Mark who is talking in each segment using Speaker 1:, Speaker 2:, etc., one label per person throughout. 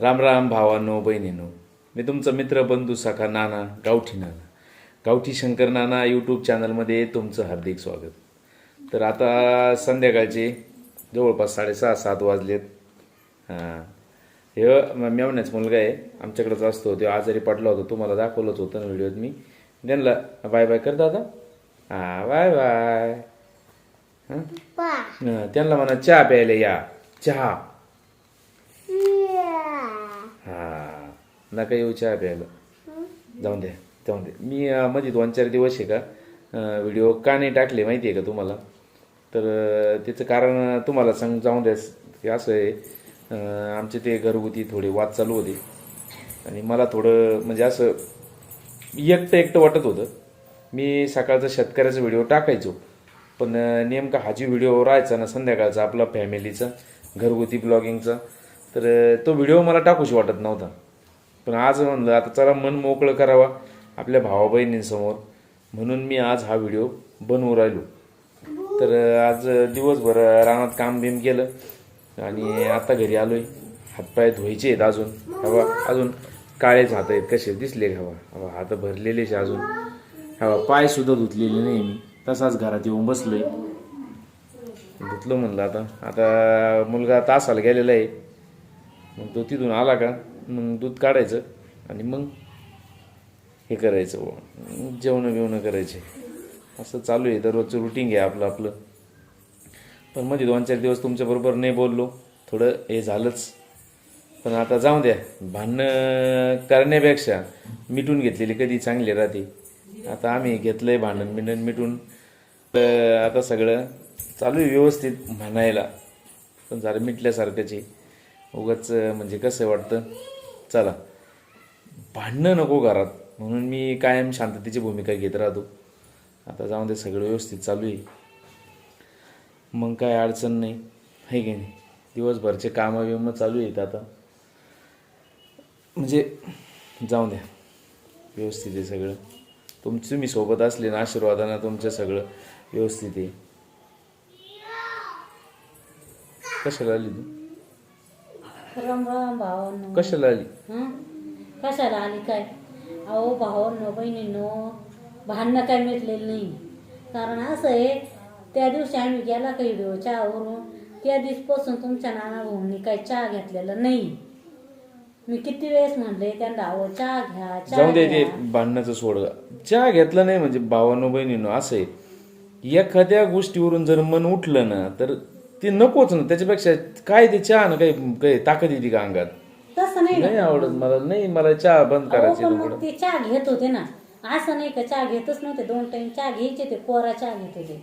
Speaker 1: राम राम भावांनो बहिणीनो. मी तुमचा मित्र बंधू सखा नाना गावठी नाना. गावठी शंकर नाना यूट्यूब चॅनलमध्ये तुमचं हार्दिक स्वागत. तर आता संध्याकाळचे जवळपास साडेसहा सात वाजलेत. हां. हे मेवण्याच मुलगा आहे आमच्याकडेच असतो. तो आजारी पडला होता तुम्हाला दाखवलंच होतं ना व्हिडिओत मी. त्यांना बाय बाय कर दादा. हां बाय बाय. हां? हं, त्यांना म्हणा चहा प्यायला या. चहा हा नका येऊ चहा प्यायला. जाऊन द्या जाऊन द्या. मी मध्ये दोन चार दिवस आहे का व्हिडिओ का नाही टाकले माहिती आहे का तुम्हाला? तर त्याचं कारण तुम्हाला सांग जाऊन द्या. की असं आहे आमचे ते घरगुती थोडे वाद चालू होते. आणि मला थोडं म्हणजे असं एकटं एकटं वाटत होतं. मी सकाळचा शेतकऱ्याचा व्हिडिओ टाकायचो. पण नेमका हा जी व्हिडिओ राहायचा ना संध्याकाळचा आपला फॅमिलीचा घरगुती ब्लॉगिंगचा तर तो व्हिडिओ मला टाकूशी वाटत नव्हता. पण आज म्हणलं आता चला मन मोकळं करावा आपल्या भावा बहिणींसमोर म्हणून मी आज हा व्हिडिओ बनवू राहिलो. तर आज दिवसभर रानात काम बिम केलं आणि आता घरी आलोय. हातपाय धुवायचे आहेत अजून. हवा अजून काळेच हात आहेत. कसे दिसले हवा? हवा हात भरलेलेच अजून. हवा पाय सुद्धा धुतलेले नाही मी. तसाच घरात येऊन बसलोय. धुतलं म्हणलं आता. आता मुलगा तासाला गेलेला आहे. मग तो तिथून आला का? मग दूध काढायचं आणि मग हे करायचं जेवणं बिवणं करायचे. असं चालू आहे. दररोजचं रुटीन आहे आपलं आपलं. पण मध्ये दोन चार दिवस तुमच्याबरोबर नाही बोललो. थोडं हे झालंच. पण आता जाऊ द्या. भांडणं करण्यापेक्षा मिटून घेतलेली कधी चांगली राहते. आता आम्ही घेतलंय भांडण बिंडण मिटून. तर आता सगळं चालू आहे व्यवस्थित म्हणायला. पण झालं मिटल्यासारखंच आहे. उगाच म्हणजे कसं वाटतं? चला. भांडणं नको घरात. म्हणून मी कायम शांततेची भूमिका घेत राहतो. आता जाऊन ते सगळं व्यवस्थित चालू आहे. मग काय अडचण नाही. आहे की नाही? दिवसभरचे कामं बिमं चालू आहेत आता. म्हणजे जाऊ द्या. व्यवस्थित आहे सगळं. तुमचं मी सोबत असले ना आशीर्वादानं तुमचं सगळं व्यवस्थित आहे. कशाला आली तू?
Speaker 2: राम राम भावांनो.
Speaker 1: कशाला आली?
Speaker 2: हं? कशाला आली काय? अहो भावांनो बहिणींनो भांडणं काय मिटलेलं नाही. कारण असं आहे त्या दिवशी आम्ही गेला का व्हिडिओ चहावरून त्या दिवसपासून तुमच्या नाना भाऊंनी काही चहा घेतलेला नाही. मी किती वेळेस म्हणले त्यांना अहो चहा घ्या चहा
Speaker 1: जाऊ दे ते
Speaker 2: घ्या.
Speaker 1: भांडणाचं सोड. चहा घेतलं नाही म्हणजे भावानो बहिणीनो असं आहे. एखाद्या गोष्टीवरून जर मन उठलं ना तर ते नकोच ना त्याच्यापेक्षा काय ते चहा ना काही काही ताकद येते का अंगात?
Speaker 2: तसं नाही ना.
Speaker 1: आवडत मला नाही मला चहा बंद
Speaker 2: अहो
Speaker 1: करायची
Speaker 2: पण मग ते चहा घेत होते ना. असं नाही का चहा घेतच नव्हते. दोन टाइम चहा घ्यायचे ते कोरा चहा घेत होते.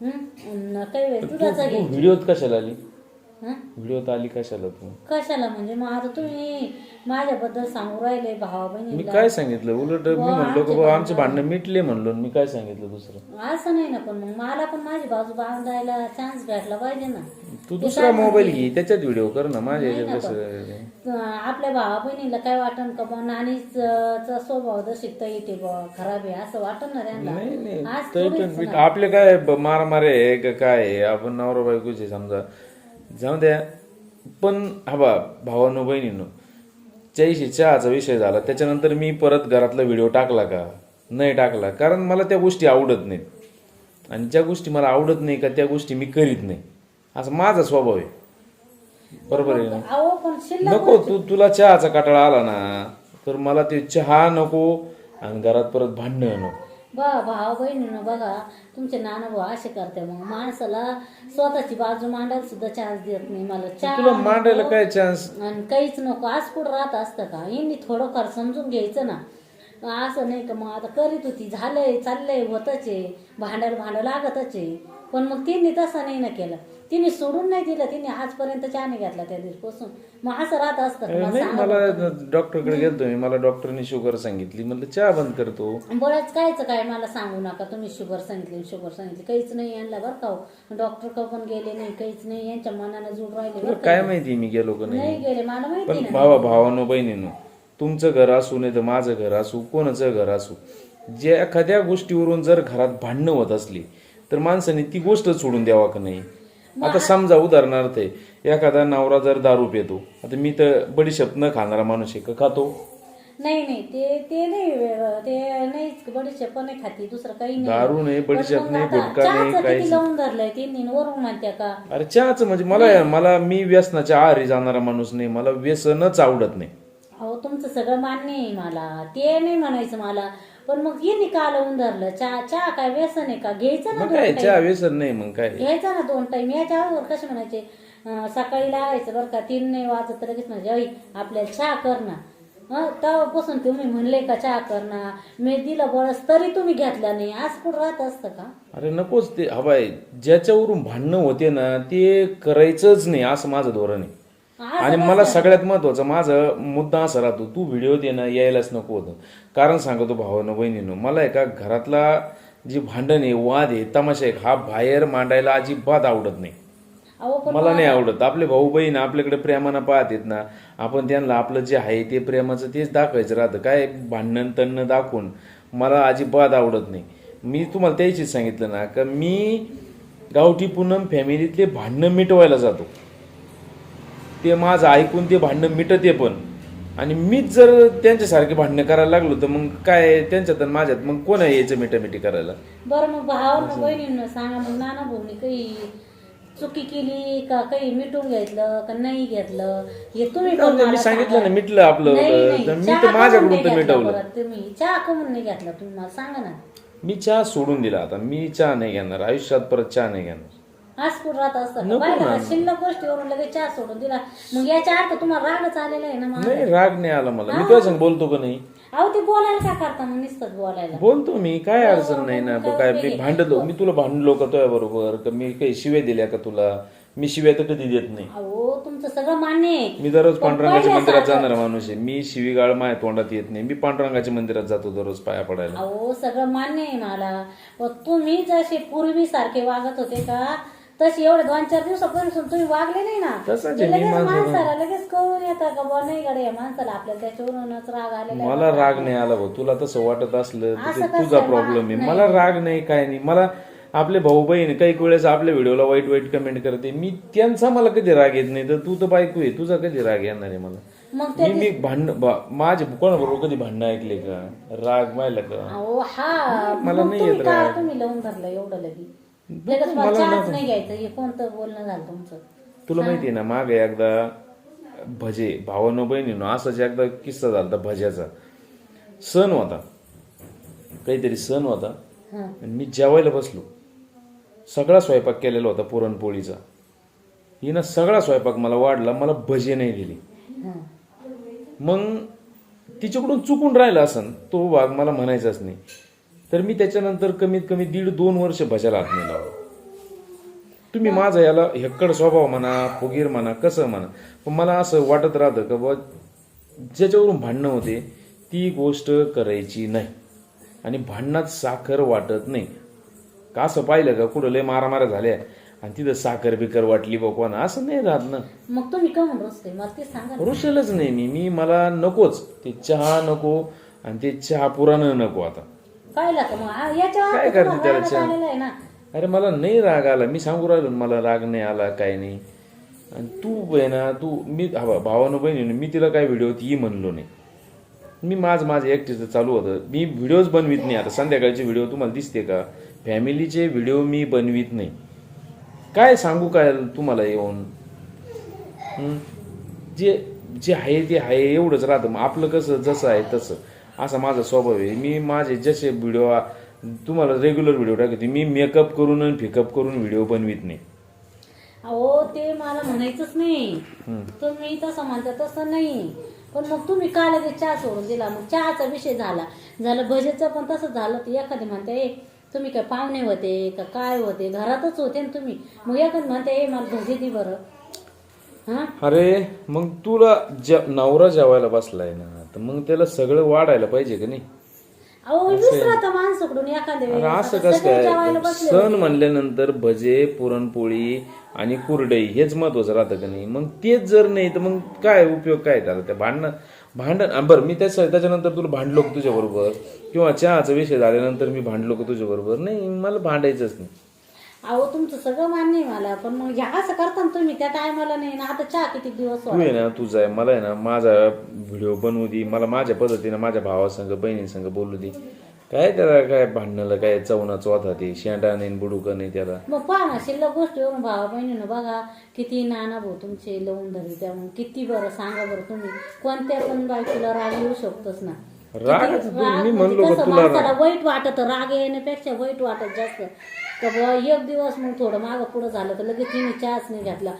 Speaker 2: हं? अन काही वेळेस दुधाचा घ्यायचे.
Speaker 1: व्हिडिओत कशाला आली?
Speaker 2: हं?
Speaker 1: व्हिडिओत आली कशाला तू?
Speaker 2: कशाला म्हणजे? मग आता तुम्ही माझ्याबद्दल सांगू राहिले भावा
Speaker 1: मी काय सांगितलं? उलट मी म्हणलो की बाबा आमचे भांडणं मिटले म्हणलो आणि मी काय सांगितलं दुसरं?
Speaker 2: असं नाही ना पण मग मला पण माझी बाजू बांधायला चान्स भेटला पाहिजे ना.
Speaker 1: तू दुसरा मोबाईल घे त्याच्यात व्हिडिओ कर ना माझ्या कसं
Speaker 2: तर आपल्या भावा बहिणीला काय वाटन का बा नानीच चा स्वभाव दशिकता येते बा खराब आहे असं वाटन ना त्यांना?
Speaker 1: नाही नाही
Speaker 2: आज
Speaker 1: तरी
Speaker 2: थोडीच
Speaker 1: पण आपले काय ब- मारामारे आहे का काय आहे? आपण नवरा बायकोचे समजा. जाऊ द्या पण हवा भावानो बहिणीनो चाळीशी चहाचा विषय झाला त्याच्यानंतर मी परत घरातला व्हिडिओ टाकला का? नाही टाकला. कारण मला त्या गोष्टी आवडत नाहीत. आणि ज्या गोष्टी मला आवडत नाही का त्या गोष्टी मी करीत नाही. असं माझा स्वभाव आहे. बरोबर आहे ना? नको तू तुला चहाचा कटाळा आला ना तर मला ते चहा नको आणि घरात परत भांडणं नको.
Speaker 2: बा भाव बहिणीनं बघा तुमचे नाना भाऊ असे करते मग. माणसाला स्वतःची बाजू मांडायला सुद्धा चान्स देत नाही. मला
Speaker 1: तुला
Speaker 2: चहा
Speaker 1: मांडायला काय चान्स
Speaker 2: आणि काहीच नको. आज पुढं राहत असतं का? यांनी थोडंफार समजून घ्यायचं ना. असं नाही का मग आता करीत होती. झालंय चाललंय होतच आहे. भांडायला भांडं लागतच आहे. पण मग तिने तसं नाही ना केलं. तिने सोडून नाही दिलं तिने आजपर्यंत चहा नाही घेतला त्या दिवसपासून. मग असं राहत असतं? मला
Speaker 1: डॉक्टरकडे गेलतो मी मला डॉक्टरने शुगर सांगितली. म्हणलं चहा बंद करतो.
Speaker 2: बरंच कायचं काय मला सांगू नका. तुम्ही शुगर सांगितली शुगर सांगितली. काहीच नाही यांना बरं का हो. डॉक्टर का पण गेले नाही काहीच नाही. यांच्या मनानं जुड राहिले
Speaker 1: तुला
Speaker 2: बरं का?
Speaker 1: काय माहिती मी गेलो का नाही?
Speaker 2: नाही गेले मला माहिती
Speaker 1: पण भावा भावानो बहिणीनो तुमचं घर असू नाही तर माझं घर असू कोणाचं घर असू जे एखाद्या गोष्टीवरून जर घरात भांडणं होत असली तर माणसाने ती गोष्ट सोडून द्यावा का नाही? आता समजा उदाहरणार्थ आहे, एखादा नवरा जर दारू पितो आता मी तर बडीशेप न खाणारा माणूस आहे का? खातो?
Speaker 2: नाही नाही ते ते नाही. ते नाहीच बडीशेप पण नाही खाती दुसरं काही नाही.
Speaker 1: दारू नाही,
Speaker 2: पण
Speaker 1: बडीशेप
Speaker 2: मग
Speaker 1: नाही,
Speaker 2: आता
Speaker 1: गुटखा नाही, काहीच
Speaker 2: किती लावून धरलंय तिन्ही वरून म्हणत्या का?
Speaker 1: अरे चहाचं म्हणजे मला मला मी व्यसनाच्या आहारी जाणारा माणूस नाही मला व्यसनच आवडत नाही.
Speaker 2: अहो तुमचं सगळं मान्य आहे मला ते नाही म्हणायचं मला. पण मग ये का लावून धरलं चहा चहा काय व्यसन आहे का? घ्यायचं ना
Speaker 1: मग
Speaker 2: दोन
Speaker 1: काय
Speaker 2: टाइम
Speaker 1: चहा व्यसन नाही मग काय?
Speaker 2: घ्यायचा ना दोन टाइम याच्या अगोदर कसे म्हणायचे? अं, सकाळी लागायचं बरं का तीन नाही वाजत तर लगेच म्हणजे "ऐ, आपल्याला चहा कर ना. हं, तेव्हापासून तुम्ही म्हणले का चहा कर ना? मी दिलं बळस तरी तुम्ही घेतला नाही. आज कुठं राहत असतं का?
Speaker 1: अरे नकोच ते. हवाय ज्याच्यावरून भांडणं होते ना ते करायचंच नाही असं माझं धोरण आहे. आणि मला सगळ्यात महत्वाचं माझं मुद्दा असा राहतो तू व्हिडिओ दे ना यायलाच नको होतं. कारण सांगतो भावानं बहिणीनं मला एका घरातला जी भांडण आहे वाद आहे तमाशा आहे हा बाहेर मांडायला अजिबात आवडत नाही. मला नाही आवडत. आपले भाऊ बहीण आपल्याकडे प्रेमानं पाहत येत ना आपण त्यांना आपलं जे आहे ते प्रेमाचं तेच दाखवायचं राहतं. काय भांडण तणनं दाखवून मला अजिबात आवडत नाही. मी तुम्हाला त्याचीच सांगितलं ना का मी गावठी पूनम फॅमिलीतले भांडणं मिटवायला जातो. ते माझं ऐकून ते भांडणं मिटते पण. आणि मीच जर त्यांच्यासारखे भांडणं करायला लागलो तर मग काय त्यांच्यात आणि माझ्यात मग कोण आहे यायचं मिटामिटी करायला?
Speaker 2: बरं मग भावानं बहिणींना सांगा मग नाना भाऊनी काही चुकी केली का? काही मिटून घेतलं का नाही घेतलं? हे तुम्ही पण
Speaker 1: मी
Speaker 2: मला
Speaker 1: सांगितलं
Speaker 2: सांगा.
Speaker 1: ना मिटलं आपलं
Speaker 2: नाही, नाही.
Speaker 1: तर मी
Speaker 2: चहा
Speaker 1: तर माझ्याकडून
Speaker 2: नाही
Speaker 1: तर
Speaker 2: घेतला
Speaker 1: मिटवलं.
Speaker 2: तुम्ही चहा कमून नाही घेतला तुम्ही मला सांगा ना.
Speaker 1: मी चहा सोडून दिला आता. मी चहा नाही घेणार. आयुष्यात परत चहा नाही घेणार.
Speaker 2: आज कुठं राहत असतं.
Speaker 1: नको
Speaker 2: बायका
Speaker 1: ना.
Speaker 2: शिल्लक गोष्टीवरून लगेच चहा सोडून दिला. मग याच्या अर्थ तुम्हाला रागच आलेला आहे ना
Speaker 1: नाही राग नाही आला मला. मी तुझ्या संग बोलतो का नाही?
Speaker 2: अहो ते बोलायला काय करता मग नुसतंच बोलायला?
Speaker 1: बोलतो मी. काय अडचण नाही ना? बघ काय मी भांडलो. मी तुला भांडलो का तुझ्या बरोबर? का मी काही शिव्या दिल्या का तुला? मी शिव्या तर कधी देत नाही.
Speaker 2: अहो तुमचं सगळं मान्य आहे.
Speaker 1: मी दररोज पांडुरंगाच्या मंदिरात जाणारा माणूस आहे. मी शिवीगाळ माझ्या तोंडात येत नाही. मी पांडुरंगाच्या मंदिरात जातो दररोज पाया पडायला.
Speaker 2: अहो सगळं मान्य आहे मला. पण तुम्ही जसे पूर्वी सारखे वागत होते का तशी एवढे दोन चार दिवसापासून तुम्ही वागले नाही ना.
Speaker 1: तसंच
Speaker 2: ते
Speaker 1: आहे, मी
Speaker 2: लगेच
Speaker 1: माणसाला-
Speaker 2: माणसाला लगेच कळून येतं का बुवा नाही गड्या या माणसाला आपल्याला त्याच्यावरूनच राग आलेला आहे.
Speaker 1: मला राग नाही आला भाऊ. तुला तसं वाटत असलं तर ते तुझा? प्रॉब्लेम आहे. मला राग नाही काय नाही. मला आपले भाऊ बहीण काही वेळेस आपल्या व्हिडिओला वाईट वाईट कमेंट करते. मी त्यांचा मला कधी राग येत नाही. तर तू तर बायको आहे. तुझा कधी राग येणार आहे मला?
Speaker 2: मग
Speaker 1: मी मी भांडण बा- माझे कोणाबरोबर कधी भांडणं ऐकले का? राग माहिला का?
Speaker 2: अहो हा.
Speaker 1: मला
Speaker 2: मग
Speaker 1: नाही
Speaker 2: तुम्ही
Speaker 1: येत
Speaker 2: का
Speaker 1: राग.
Speaker 2: तुम्ही लावून धरलं एवढं लगी? लगेच मला चहाच नाही घ्यायचं. हे कोणतं बोलणं झालं तुमचं?
Speaker 1: तुला माहितीये ना मागे एकदा भजे भावानो बहिणीनो असाच एकदा किस्सा झाला भज्याचा. सण होता. काहीतरी सण होता.
Speaker 2: हा.
Speaker 1: आणि मी जेवायला बसलो. सगळा स्वयंपाक केलेला होता पुरणपोळीचा. हिनं सगळा स्वयंपाक मला वाढला मला भजे नाही दिली.
Speaker 2: हा.
Speaker 1: मग तिच्याकडून चुकून राहिला असन तो भाग मला म्हणायचाच नाही. तर मी त्याच्यानंतर कमीत कमी दीड दोन वर्ष भजाला हात नाही लावला. तुम्ही माझा याला हेक्कड स्वभाव म्हणा फुगीर म्हणा कसं म्हणा पण मला असं वाटत राहतं का बा ज्याच्यावरून भांडणं होते ती गोष्ट करायची नाही. आणि भांडणात साखर वाटत नाही. का असं पाहिलं का? कुठं लय मारामाऱ्या झाल्या. आणि तिथं साखर बिकर वाटली बा कोणा. असं नाही राहत ना.
Speaker 2: मग तुम्ही का म्हणून मला ते सांगा.
Speaker 1: रुशलच नाही मी. मी मला नकोच. ते चहा नको आणि ते चहा पुराणं नको आता.
Speaker 2: पाहिलं का मग? आ, याच्या
Speaker 1: काय करते
Speaker 2: तुम्हाला
Speaker 1: त्याला
Speaker 2: रागच
Speaker 1: चहा?
Speaker 2: आलेला आहे ना.
Speaker 1: अरे मला नाही राग आला. मी सांगू राहिलो ना, मला राग नाही आला काय नाही. आणि तू आहे ना तू मी हा भावानं बहिणीनं मी तिला काय व्हिडिओ ती म्हणलो नाही. मी माझं माझं एकटीचं चालू होतं. मी व्हिडिओज बनवित नाही. आता संध्याकाळचे व्हिडिओ तुम्हाला दिसते का? फॅमिलीचे व्हिडिओ मी बनवित नाही. काय सांगू काय तुम्हाला येऊन? हं? जे जे आहे ते आहे एवढंच राहतं. मग आपलं कसं जसं आहे तसं. असा माझा स्वभाव आहे. मी माझे जसे व्हिडिओ तुम्हाला रेग्युलर व्हिडिओ टाकते. मी मेकअप करून आणि फिकअप करून व्हिडिओ बनवित नाही.
Speaker 2: अहो ते मला म्हणायचंच नाही. तुम्ही तसं म्हणता तसं नाही. पण मग तुम्ही का लगेच चहा सोडून दिला? मग चहाचा विषय झाला. झालं भजेचं पण तसं झालं तर एखादी म्हणते "ए, तुम्ही काय पाहुणे होते का काय होते? घरातच होते ना तुम्ही. मग एखादी म्हणते ए मला भजे दे बरं. हा?
Speaker 1: अरे मग तुला जे नवरा जेवायला बसलाय ना तर मग त्याला सगळं वाढायला पाहिजे का नाही?
Speaker 2: अहो विसरता माणसाकडून एखाद्या
Speaker 1: अरे
Speaker 2: वेळेस
Speaker 1: असं कसं
Speaker 2: सगळे जेवायला
Speaker 1: काय
Speaker 2: बसले
Speaker 1: सण म्हणल्यानंतर भजे पुरणपोळी आणि कुरडई हेच महत्वाचं राहतं का नाही? मग तेच जर नाही तर मग काय उपयोग काय त्याला? त्या भांडणं भांडण आ, बरं मी त्याच त्याच्यानंतर तुला भांडलो का तुझ्या बरोबर किंवा चहाचा विषय झाल्यानंतर मी भांडलो का तुझ्या बरोबर नाही मला भांडायचंच नाही.
Speaker 2: अहो तुमचं सगळं मान्य आहे मला पण मग ह्या असं करता ना तुम्ही त्या टायमाला नाही ना आता चहा किती दिवस
Speaker 1: तू आहे ना तुझा आहे मला आहे ना माझा व्हिडिओ बनवू दे मला माझ्या पद्धतीनं माझ्या भावासंग बहिणीसंग बोलू दे. काय त्याला काय भांडणाला काय चवना चौथा ते शेंडा नाही बुडुका नाही त्याला.
Speaker 2: मग पहा ना शिल्लक गोष्टीवरून भावा बहिणीनं बघा किती नाना भाऊ तुमचे लावून धरी त्या मग किती बरं सांगा बरं तुम्ही. कोणत्या पण बायकोला राग येऊ शकतोच ना.
Speaker 1: राग मी
Speaker 2: म्हणजे
Speaker 1: म्हणलो का
Speaker 2: कसं
Speaker 1: तुला
Speaker 2: वाईट वाटत राग येण्यापेक्षा वाईट वाटत जास्त. बुवा एक दिवस मग थोडं मागं पुढं झालं तर लगेच तिने चहाच नाही घातला.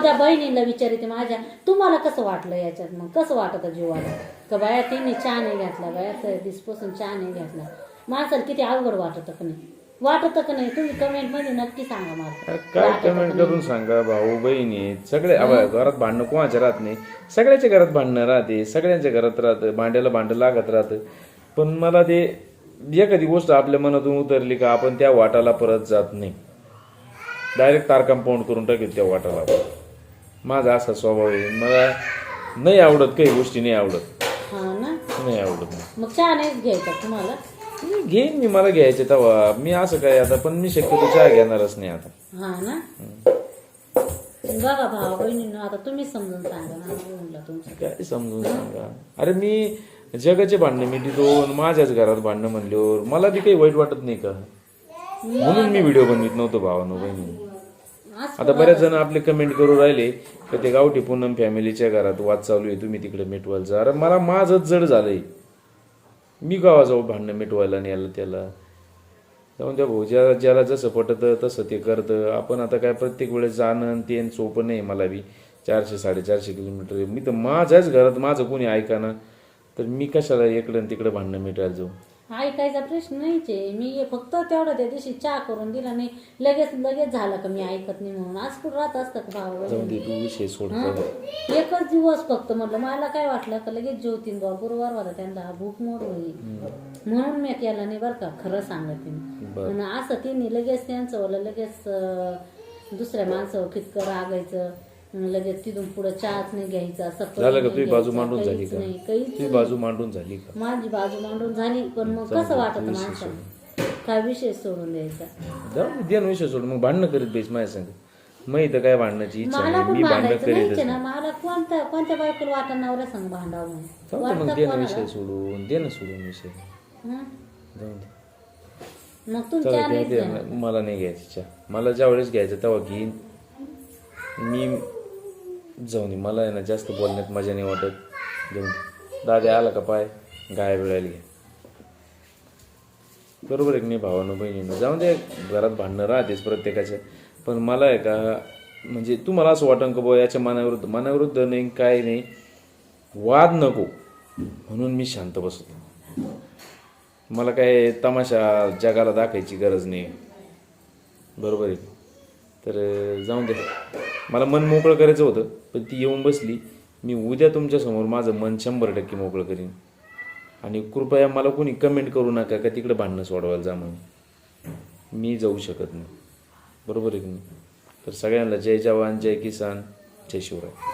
Speaker 2: द्या बहिणीला विचारिते माझ्या. तुम्हाला कसं वाटलं याच्यात मग? कसं वाटत जीवाला? का बाया तिने चहा नाही घातला बाया दिसपासून चहा नाही घातला. माणसाला किती अवघड वाटत का नाही? वाटत का नाही? तुम्ही कमेंटमध्ये नक्की सांगा मला.
Speaker 1: काय कमेंट करून सांगा भाऊ बहिणी? सगळे घरात भांडणं कोणाच्या राहत नाही? सगळ्याच्या घरात भांडणं राहते सगळ्यांच्या घरात राहतं भांड्याला भांडं लागत राहतं. पण मला ते एखादी गोष्ट आपल्या मनातून उतरली का आपण त्या वाटाला परत जात नाही. डायरेक्ट तार कंपाऊंड करून टाकेल त्या वाटाला. माझा असा स्वभाव आहे. मला नाही आवडत काही गोष्टी नाही आवडत.
Speaker 2: हा ना?
Speaker 1: नाही आवडत
Speaker 2: मग चहा नाहीच घ्यायचा तुम्हाला?
Speaker 1: मी घेईन मी मला घ्यायचे तेव्हा. मी असं काय आता पण मी शक्यतो चहा घेणारच नाही आता.
Speaker 2: हा ना? बघा भावा बहिणीनं आता तुम्ही समजून सांगा ना तुमचं.
Speaker 1: काय समजून सांगा? अरे मी जगाचे भांडणं मिटितो माझ्याच घरात भांडणं म्हणल्यावर मला बी काही वाईट वाटत नाही का? म्हणून मी व्हिडिओ बनवित नव्हतो भावानं बहिणी. आता बऱ्याच जण आपले कमेंट करू राहिले की ते गावठी पूनम फॅमिलीच्या घरात वाद चालू आहे तुम्ही तिकडे मिटवायला जा. अरे मला माझंच जड झालंय. मी गावा जाऊ भांडणं मिटवायला आणि याला त्याला. जाऊन त्या भाऊ ज्याला ज्याला जसं पटतं तसं ते करतं. आपण आता काय प्रत्येक वेळेस जाणं आणि ते आणि सोपं नाही मला बी. चारशे साडेचारशे किलोमीटर मी तर माझ्याच घरात माझं कोणी ऐकाना तर मी कशाला इकडं आणि तिकडं भांडणं मिटायला जाऊ?
Speaker 2: ऐकायचा प्रश्न नाहीच आहे मी फक्त तेवढं त्या दिवशी चहा करून दिला नाही लगेच लगेच झालं का मी ऐकत नाही म्हणून. आज कुठं राहत असतं का भावा
Speaker 1: जाऊन दे तू विषय सोड कर.
Speaker 2: एकच दिवस फक्त म्हटलं. मला काय वाटलं का लगेच जेवतीन बा गुरुवार होता त्यांना भूक मोड होईल. म्हणून मी केला नाही बरं का खरं सांगते मी.
Speaker 1: बरं.
Speaker 2: आणि असं तिने लगेच त्यांचं वाला लगेच अं, दुसऱ्या माणसावर कितकं रागायचं. लगेच तिथून पुढे चहाच नाही घ्यायचा
Speaker 1: झालं का? तुझी बाजू मांडून झाली का? तुझी बाजू मांडून झाली का?
Speaker 2: माझी बाजू मांडून झाली पण मग कसं वाटत माणसाला? काय विषय सोडून द्यायचा?
Speaker 1: जाऊ दे, दे ना विषय सोड मग भांडणं करीत बेस माझ्या संग. मग इथं काय भांडण्याची इच्छा
Speaker 2: मला
Speaker 1: नाही.
Speaker 2: पण
Speaker 1: मी भांडणं
Speaker 2: भांडायचं नाहीच
Speaker 1: करीतच
Speaker 2: आहे ना. मला कोणत्या कोणत्या बायकोला वाटत नवऱ्या संग भांडावं म्हणून.
Speaker 1: जाऊ दे मग
Speaker 2: वाटतं
Speaker 1: दे ना
Speaker 2: कोणाला?
Speaker 1: विषय सोडून दे ना सोडून विषय.
Speaker 2: हं?
Speaker 1: जाऊ दे.
Speaker 2: मग तुमच्या
Speaker 1: दे दे ना. मला नाही घ्यायची चहा. मला ज्या वेळेस घ्यायचं तेव्हा घेईन. मी जाऊन दे. मला आहे ना जास्त बोलण्यात मजा नाही वाटत. जाऊन दादा आला का पाय? गाय बिळायला घ्या बरोबर आहे की नाही भावानं बहिणीनं? जाऊन दे. घरात भांडणं राहतेच प्रत्येकाच्या पण मला आहे का म्हणजे तुम्हाला असं वाटन का बुवा याच्या मनाविरुद्ध? मनाविरुद्ध नाही काय नाही. वाद नको. म्हणून मी शांत बसतो. मला काय तमाशा जगाला दाखायची गरज नाही. बरोबर आहे. तर जाऊन दे. मला मन मोकळं करायचं होतं पण ती येऊन बसली. मी उद्या तुमच्यासमोर माझं मन शंभर टक्के मोकळं करीन. आणि कृपया मला कोणी कमेंट करू नका का तिकडं भांडणं सोडवायला जा म्हणून. मी जाऊ शकत नाही. बरोबर आहे की नाही? तर सगळ्यांना जय जवान जय किसान जय शिवराय.